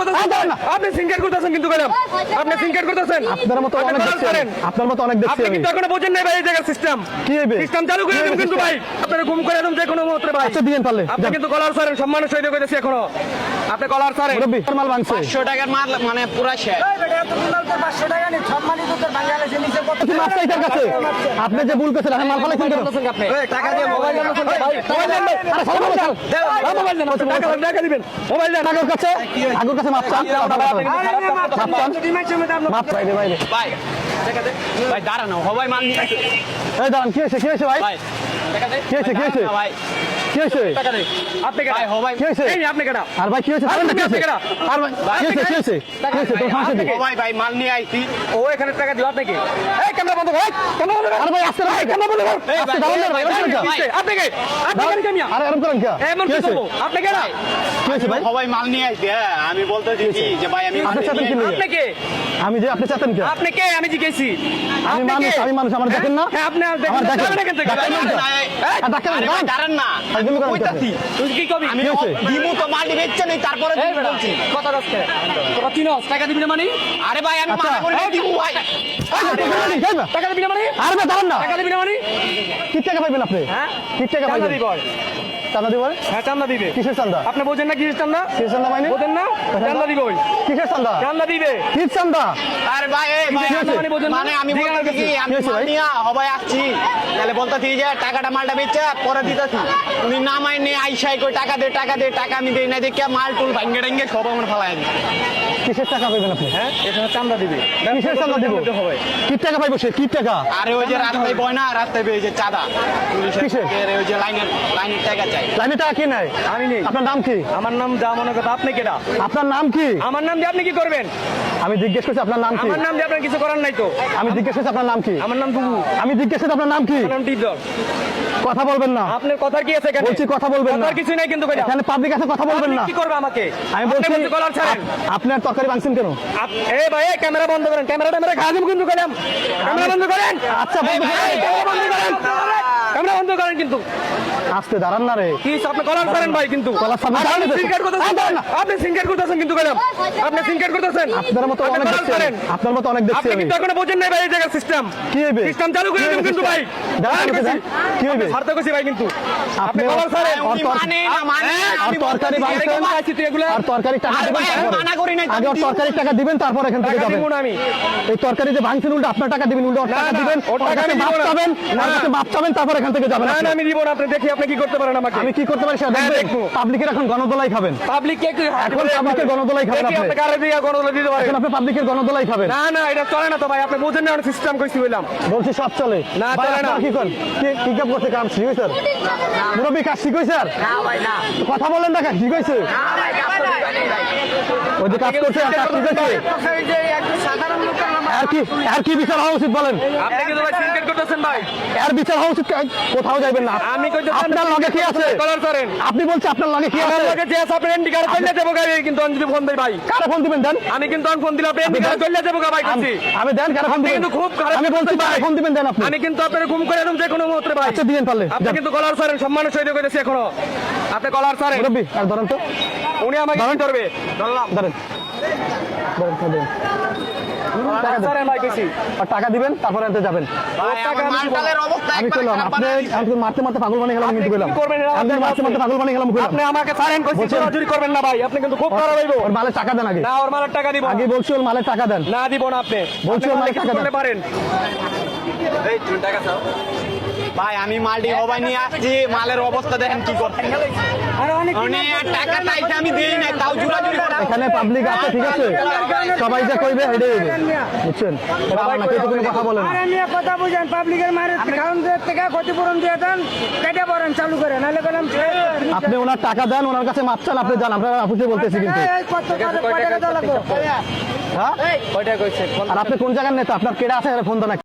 করতেছেন। আপনি করতেছেন কিন্তু ম্যাডাম। আপনি সিনকার করতেছেন। আপনার মতো অনেক। আপনার মতো অনেক দেখছি আপনি কিন্তু এখনও বোঝেন ভাই এই সিস্টেম কি হইবে? সিস্টেম চালু করে কিন্তু ভাই। আপনারা গুম করে যে কোনো মুহূর্তে ভাই। আচ্ছা পারলে আপনি কিন্তু কলার সম্মানের সহিত কইতেছি এখনও। আপনি কলার ছাড়েন। মুরব্বী মাল ভাঙছে? পাঁচশো টাকার মাল মানে পুরা শেষ। কি মাছ চাই কাছে আপনি যে ভুল করছেন আপনি মাল ফালাইছেন টাকা দিয়ে মোবাইল টাকা দিবেন। মোবাইল দেন আগের কাছে। আগের কাছে মাপ চান। মাপ চান। ভাই। ভাই। দাঁড়ানো সবাই মাল নিয়ে এই দাঁড়ান কি হয়েছে কি হয়েছে ভাই? ভাই টাকা দে। কি হয়েছে, কি হয়েছে? ভাই। কি হয়েছে? আপনি কেডা ভাই কি হয়েছে? এই আপনি কেডা আর ভাই কি হয়েছে? জানেন না কি হয়েছে? আপনি কেডা? আর ভাই কি হয়েছে? কি হয়েছে? কি হয়েছে? তোর সমস্যা কি? সবাই ভাই মাল নিয়ে আইছি। ও এখানে টাকা দিও আপনি এই ক্যামেরা বন্ধ কর ক্যামেরা বন্ধ কর ভাই আসতে ভাই ক্যামেরা বন্ধ কর আস্তে ভাই, না ভাই, এই এরকম ভাই, কেন? আপনি কে? আপনি কেন কামিয়া আরে এরকম করেন কি? এমন কি কি আপনি কেডা কি হয়েছে ভাই? সবাই মাল নিয়ে আইছি হ্যাঁ আমি বলতেছি কি যে ভাই আমি? আপনি কে? আমি যে আপনি চাতেন কি? আপনি কে? আমি জিজ্ঞেসি আমি মানুষ কে? আমি মানুষ আমার দেখেন না। হ্যাঁ আপনি আর আমার দেখেন। দেখেন। দেখেন না। ডাক্তার আরে দাঁড়ান না। করেন কইতাছি। তুই কি কবি? আমি দিমু তো মাল বেচছে নেই তারপরে দিমু বলছি। কথা রাখতে তোরা চিনস টাকা দিবি না মানে? আরে ভাই আমি আচ্ছা। মানা করে নাই দিমু ভাই। টাকা দিবি না মানে? আরে ভাই দাঁড়ান না। টাকা দিবি না মানে? কি টাকা পাইবেন আপনি? হ্যাঁ? কি টাকা চান্দা পাইবেন? দিব হ্যাঁ চান্দা দিবে। কিসের চান্দা আপনি বোঝেন না কিসের চান্দা কিসের চান্দা মানে বোঝেন না? চান্দা দিব কিসের চান্দা চান্দা দিবে। কিসের চান্দা আরে ভাই এই ভাই মানে বোঝেন না? আমি জিজ্ঞাসা কি আমি কি হয়েছে মাল ভাই? নিয়ে সবাই আসছি। তাহলে বলতেছি যে টাকাটা মালটা বেচে পরে দিতেছি। উনি নামাই নিয়ে আইসাই কই টাকা দে টাকা দে টাকা আমি দেই না দেখে মাল টুল ভাঙ্গে টাঙ্গে সব আমার ফালাই দিই কিসের টাকা পাইবেন আপনি? হ্যাঁ এখানে চান্দা দিবে। কিসের চান্দা দিব? হবে কি টাকা পাইবো সে? কি টাকা? আরে ওই যে রাস্তায় বয় না রাস্তায় বেয়ে যে চাঁদা। পুলিশের ওই যে লাইনের লাইনের টাকা চাই। লাইনে টাকা কি নাই আমি নেই। আপনার নাম কি? আমার নাম যা মনে কথা আপনি কেডা? আপনার নাম কি? আমার নাম দিয়ে আপনি কি করবেন? আমি জিজ্ঞেস করছি আপনার নাম কি? আমার নাম দিয়ে আপনার কিছু করার নাই তো। আমি জিজ্ঞেস করছি আপনার নাম কি? আমার নাম বুবু আমি জিজ্ঞেস করছি আপনার নাম কি? আমার নাম টিপদর। কথা বলবেন না। আপনার কথার কি আছে এখানে? বলছি কথা বলবেন না। কিছু নাই কিন্তু এখানে পাবলিক আছে কথা বলবেন না। কি করবে আমাকে? আমি আপনি বলছি কলার ছাড়েন। আপ- আপনার তরকারি ভাঙছেন কেন? এ ভাই ক্যামেরা বন্ধ করেন ক্যামেরা ট্যামেরা ঘা দিব কিন্তু কইলাম ক্যামেরা বন্ধ করেন। আচ্ছা বন্ধ করেন। বন্ধ করেন। ক্যামেরা বন্ধ করেন কিন্তু। আসতে দাঁড়ান না রে। কি আপনি কলার ছাড়েন ভাই কিন্তু। আপনি করতেছেন। আপনি করতেছেন কিন্তু আপনি করতেছেন আপনার মতো অনেক আপনার মতো অনেক দেখছি আপনি কিন্তু এখনও বোঝেন নাই ভাই এই জায়গার সিস্টেম কি হইবে? সিস্টেম চালু করে হইবে কিন্তু ভাই। দাঁড়ান, কি হইবে? ছাড়তে গেছি ভাই কিন্তু। আপনি কলার উনি মানে না মানে আর তরকারি ভাঙছেন আর তরকারি টাকা দিবেন। মানা করি নাই আগে তরকারি টাকা দিবেন তারপর এখান থেকে যাবেন। আমি। এই তরকারি যে ভাঙছেন উল্টো আপনার টাকা দিবেন উল্টো টাকা দিবেন ওর টাকা মাপ। চাবেন মাপ চাবেন তারপর এখান থেকে যাবেন না আমি দিব না আপনি দেখি আপনি কি করতে পারেন আমাকে। আমি কি করতে পারি সেটা হ্যাঁ, দেখবেন। দেখব। পাবলিকের এখন গণদোলাই খাবেন। পাবলিক কে একটু হাত এখন পাবলিকের। গণদোলাই খাবেন আপনি। আপনি কারে দিয়ে গণদোলাই দিতে পারেন। আপনি পাবলিকের গণদোলাই খাবেন। না না এটা চলে না তো ভাই আপনি বুঝেন না সিস্টেম কইছি বললাম বলছি সব চলে। না, ভাই, চলে না। কি করেন? কি- কি কাজ করছে কাম শিখই স্যার মুরব্বী কাজ শিখই স্যার কথা বলেন না কাজ শিখইছে ওই যে কাজ করছে আর কাজ আর কি? আর কি বিচার হওয়া উচিত বলেন? আপনি কিন্তু ভাই সিনকেট করতেছেন ভাই। আর বিচার হওয়া উচিত কোথাও যাইবেন না। আমি কইতে আপনার লগে কি আছে? কলার করেন আপনি বলছে আপনার লগে কি আছে? লগে যে আছে আপনি এন্ডি কার্ড কইলে দেবো গাড়ি কিন্তু আমি যদি ফোন দেই ভাই। কারে ফোন দিবেন দেন? আমি কিন্তু আমি ফোন দিলে আপনি এন্ডি কার্ড কইলে দেবো ভাই আমি আমি দেন কারে ফোন দিবেন। কিন্তু খুব খারাপ আমি বলছি ভাই। ফোন দিবেন দেন আপনি। আমি কিন্তু আপনার ঘুম করে যে কোনো মুহূর্তে ভাই। আচ্ছা দিয়েন পারলে আপনি কিন্তু কলার ছাড়েন সম্মানের সহিত কইতেছি এখনও। আপনি কলার ছাড়েন মুরব্বী আর ধরেন তো। উনি আমাকে কি ধরলাম। ধরেন। ধরেন ধরেন, ছাড়েন ভাই কইছি আর টাকা দিবেন তারপরে আনতে যাবেন। আমি আপনি আমি তো মারতে মারতে পাগল বানিয়ে গেলাম কিন্তু আপনি আপনার মারতে মারতে। পাগল বানিয়ে গেলাম আপনি আমাকে ছাড়েন কইছি বলছেন? করবেন না ভাই আপনি কিন্তু খুব খারাপ হইবো। ওর মালে টাকা দেন আগে। না ওর মালে টাকা দিব। আগে বলছি ওর মালে টাকা দেন। না দিব না আপনি। বলছি ওর মালিক মালিক টাকা দেন। পারেন। এই 3 টাকা চাও? ভাই আমি মালটি সবাই নিয়ে আসছি। মালের অবস্থা দেখেন কি করছে মানে টাকা চাইছে আমি দিই নাই তাও এখানে পাবলিক আছে ঠিক আছে? সবাই যা কইবে হেডে হইবে বুঝছেন? না কোনো কথা বলে না। আরে নিয়ে কথা বুঝেন পাবলিকের মারে দিয়ে থেকে ক্ষতিপূরণ দিয়ে দেন কেটে পড়েন চালু করে। নাহলে বললাম আপনি ওনার টাকা দেন ওনার কাছে মাপ চান আপনি যান আপনার অফিসে বলতেছি কিন্তু। কত কত টাকা লাগবে? হ্যাঁ? কয়টা কইছে? আর আপনি কোন জায়গার নেতা? আপনার কেডা আছে? ফোন দেন